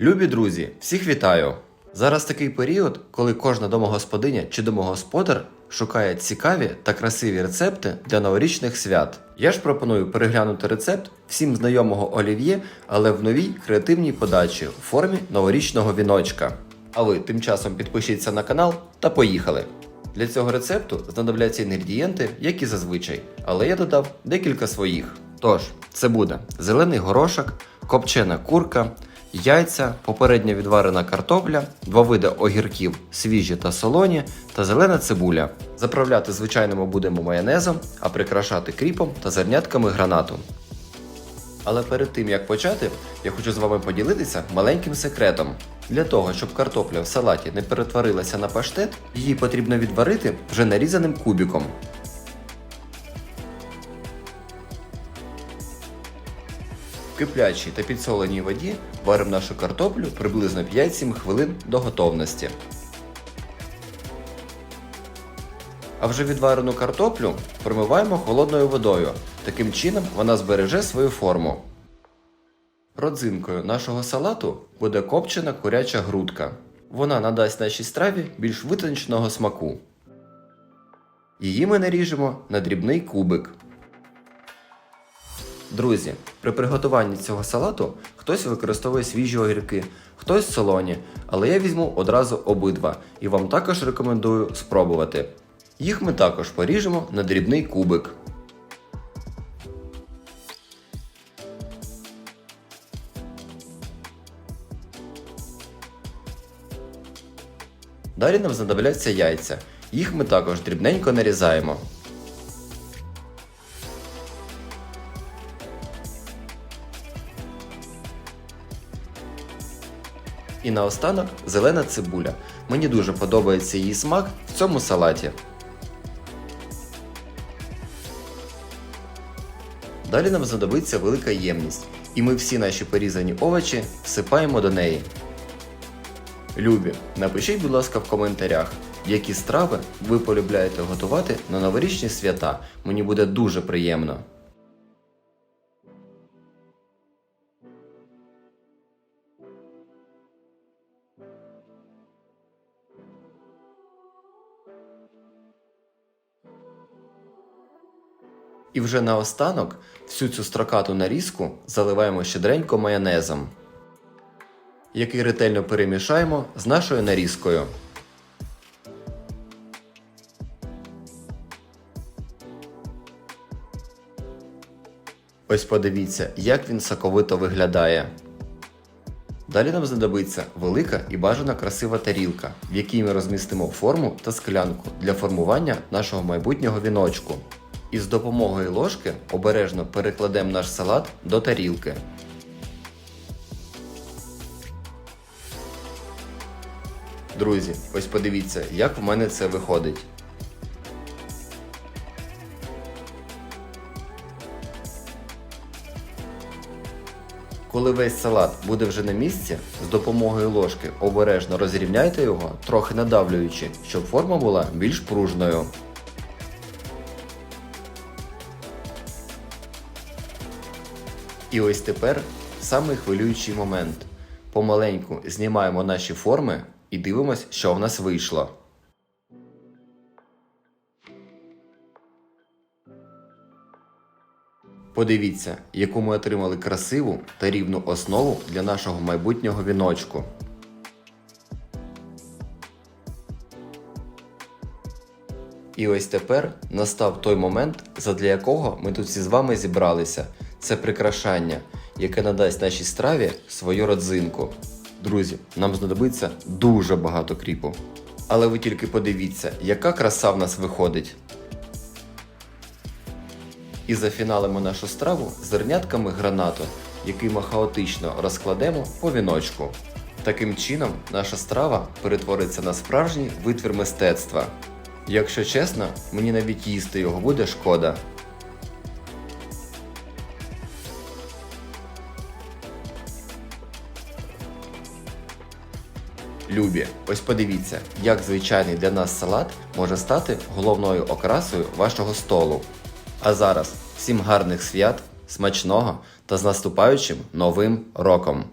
Любі друзі, всіх вітаю! Зараз такий період, коли кожна домогосподиня чи домогосподар шукає цікаві та красиві рецепти для новорічних свят. Я ж пропоную переглянути рецепт всім знайомого олів'є, але в новій креативній подачі в формі новорічного віночка. А ви тим часом підпишіться на канал та поїхали! Для цього рецепту знадобляться інгредієнти, як і зазвичай, але я додав декілька своїх. Тож, це буде зелений горошок, копчена курка, яйця, попередньо відварена картопля, два види огірків, свіжі та солоні, та зелена цибуля. Заправляти звичайними будемо майонезом, а прикрашати кріпом та зернятками гранату. Але перед тим як почати, я хочу з вами поділитися маленьким секретом. Для того, щоб картопля в салаті не перетворилася на паштет, її потрібно відварити вже нарізаним кубіком. В киплячій та підсоленій воді варимо нашу картоплю приблизно 5-7 хвилин до готовності. А вже відварену картоплю промиваємо холодною водою. Таким чином вона збереже свою форму. Родзинкою нашого салату буде копчена куряча грудка. Вона надасть нашій страві більш витонченого смаку. Її ми наріжемо на дрібний кубик. Друзі, при приготуванні цього салату хтось використовує свіжі огірки, хтось солоні, але я візьму одразу обидва і вам також рекомендую спробувати. Їх ми також поріжемо на дрібний кубик. Далі нам знадобляться яйця. Їх ми також дрібненько нарізаємо. І наостанок зелена цибуля. Мені дуже подобається її смак в цьому салаті. Далі нам знадобиться велика ємність, і ми всі наші порізані овочі всипаємо до неї. Любі, напишіть, будь ласка, в коментарях, які страви ви полюбляєте готувати на новорічні свята. Мені буде дуже приємно. І вже наостанок всю цю строкату нарізку заливаємо щедренько майонезом, який ретельно перемішаємо з нашою нарізкою. Ось подивіться, як він соковито виглядає. Далі нам знадобиться велика і бажана красива тарілка, в якій ми розмістимо форму та склянку для формування нашого майбутнього віночку. І з допомогою ложки обережно перекладемо наш салат до тарілки. Друзі, ось подивіться, як в мене це виходить. Коли весь салат буде вже на місці, з допомогою ложки обережно розрівняйте його, трохи надавлюючи, щоб форма була більш пружною. І ось тепер самий хвилюючий момент. Помаленьку знімаємо наші форми і дивимось, що в нас вийшло. Подивіться, яку ми отримали красиву та рівну основу для нашого майбутнього віночку. І ось тепер настав той момент, задля якого ми тут всі з вами зібралися. Це прикрашання, яке надасть нашій страві свою родзинку. Друзі, нам знадобиться дуже багато кріпу. Але ви тільки подивіться, яка краса в нас виходить. І зафіналимо нашу страву зернятками гранату, який ми хаотично розкладемо по віночку. Таким чином, наша страва перетвориться на справжній витвір мистецтва. Якщо чесно, мені навіть їсти його буде шкода. Любі, ось подивіться, як звичайний для нас салат може стати головною окрасою вашого столу. А зараз всім гарних свят, смачного та з наступаючим новим роком!